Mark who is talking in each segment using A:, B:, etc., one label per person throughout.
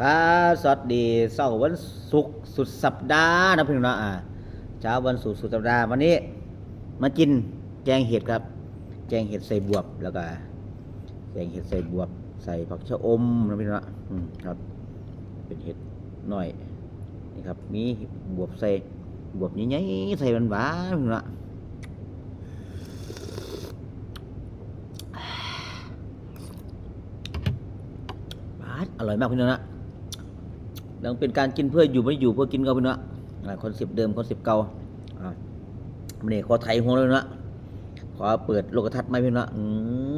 A: ครับสวัสดีเสาร์วันศุกร์สุดสัปดาห์นะพี่น้องเนาะอ่าเช้าวันศุกร์สุดสัปดาห์วันนี้ มากินแกงเห็ดครับ แกงเห็ดใส่บวบแล้วก็แกงเห็ดใส่บวบ ใส่ผักชะอมนะพี่น้องเนาะอืมครับ เป็นเห็ดหน่อยนี่ครับ มีบวบใส่บวบใหญ่ๆใส่หวานๆพี่น้องเนาะอร่อยมากพี่น้องเนาะยังเป็นการกินเพื่ออยู่ไม่อยู่เพื่อกินก็เป็นว่าคอนเซปต์เดิมคอนเซปต์เก่าอ่ามันนี่ขอไทยหัวเลยนะขอเปิดโลกทัศน์ไม่เป็นว่าอื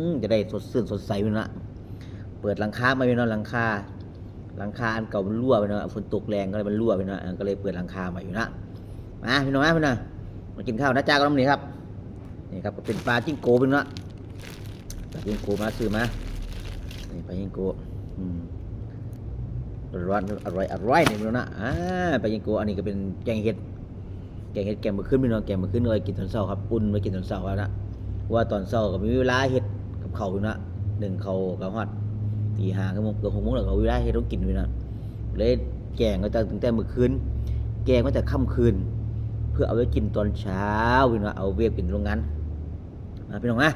A: มจะได้สดชื่นสดใสเป็นว่าเปิดหลังคาไม่เป็นว่าหลังคาหลังคาอันเก่ามันรั่วไปนะฝนตกแรงก็เลยมันรั่วไปนะก็เลยเปิดหลังคาใหม่อยู่นะมาพี่น้องนะพี่น้องมากินข้าวนะจ้าก็ต้องนี่ครับนี่ครับก็เป็นปลาจิ้งโกเป็นว่าปลาจิ้งโกมาซื้อมานี่ปลาจิ้งโกอืม ร้อนอร่อยอร่อยนี่พี่น้องนะอ่าไปยังโกอันนี้ก็เป็นแกงเห็ดแกงเห็ดแกงมื้อคืนพี่น้องแกงมื้อคืนเอาไว้กินตอนเช้าครับอุ่นไว้กินตอนเช้าแล้วนะเพราะว่าตอนเช้าก็มีเวลาเฮ็ดกับเขาพี่น้องนะหนึ่งเขากับฮอดตีห้าก็โมงเกือบหกโมงแล้วก็เวลาเฮ็ดต้องกินพี่น้องเลยแกงก็จะตั้งแต่มื้อคืนแกงก็จะค่ำคืน เพื่อเอาไว้กินตอนเช้าพี่น้องเอาเวฟเป็นโรงงานมาพี่น้องนะ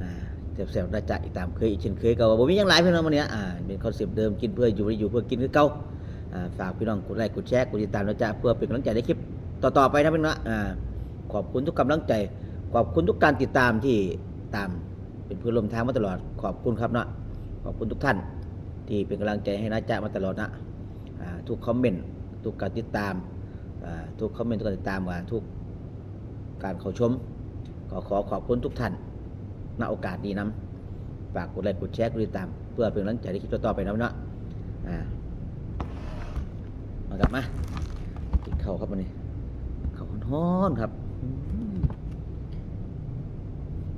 A: อ่า แซ่บๆน่าจะอีกตามเคยอีกเช่นเคยก็ว่าบ่มีหยังหลายพี่น้องวันนี้อ่าเป็นคอนเซปต์เดิมกินเพื่ออยู่ไม่ได้อยู่เพื่อกินคือเก่าอ่าฝากพี่น้องกดไลค์กดแชร์กดติดตามนะจ๊ะเพื่อเป็นกำลังใจในคลิปต่อๆไปนะพี่น้องอ่าขอบคุณทุกกำลังใจ ขอบคุณทุกการติดตามที่ตามเป็นเพื่อนร่วมทางมาตลอด ขอบคุณครับเนาะขอบคุณทุกท่าน ที่เป็นกำลังใจให้นะจ๊ะมาตลอดนะอ่าทุกคอมเมนต์ทุกการติดตามอ่าทุกคอมเมนต์ทุกการติดตามว่าทุกการเข้าชมขอขอขอบคุณทุกท่าน ณโอกาสนี้นะฝากกดไลค์กดแชร์กดติดตาม เพื่อเป็นกำลังใจในคลิปต่อๆไปนะเนาะอ่ามากลับมากินข้าวครับวันนี้ข้าวร้อนครับอืม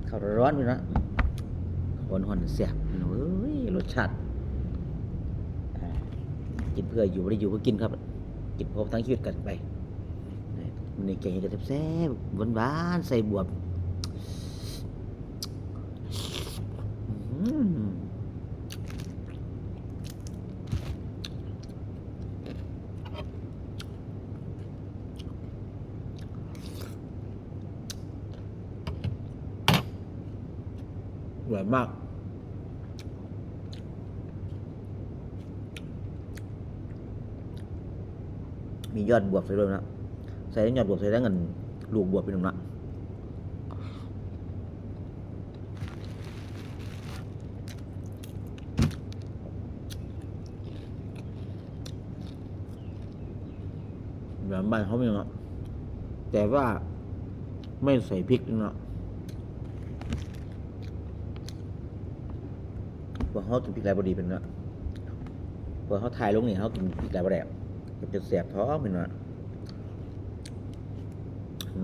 A: ข้าวร้อนๆพี่นะข้าวร้อนเสียบพี่น้องเอ้ยรสชาติกินเพื่ออยู่ไม่ได้อยู่เพื่อกินครับ กินพร้อมทั้งชีวิตกันไปนี่มันนี่แกงเห็ดแซ่บหวานๆใส่บวบ อืมอร่อยมากมียอดบวบใส่ด้วยนะ ใส่ยอดบวบใส่ทั้เงินลูกบวบเป็นหนึ่งนะ แบบบ้านเขาไม่เนาะแต่ว่าไม่ใส่พริกเนาะพราะเขากินพริกลายบดีเป็นเนาะพราะเขาถ่ายลงนี่เขากินพริกลายบดีมันจะแสบท้องเป็นเนาะ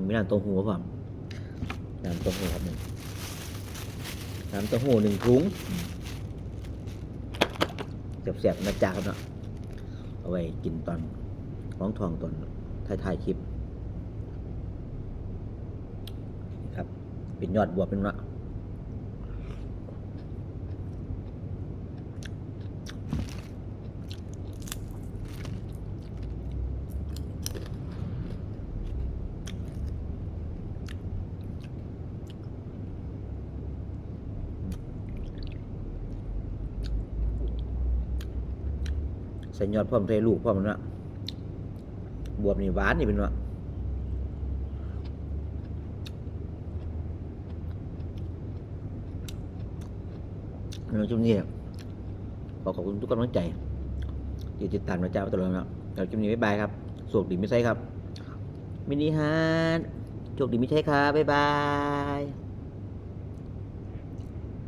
A: มีน้ำต้าหู้ป่ะน้ำเต้าหู้ครับหนึ่งน้ำเต้าหู้หนึ่งถุงแสบๆนะจ๊ะครับเนาะเอาไว้กินตอน ร้องทองตอนท้ายๆคลิปครับ เป็นยอดบวบเป็นละใส่ยอดพร้อมใส่ลูกพร้อมมันละ บวบนี่หวานนี่เป็นว่าในช่วงนี้ขอขอบคุณทุกกำลังใจที่ติดตามนะเจ้าตลอดนะเราช่วงนี้บ๊ายบายครับโชคดีไม่ใช่ครับมินิฮาร์ดโชคดีไม่ใช่ครับบ๊ายบาย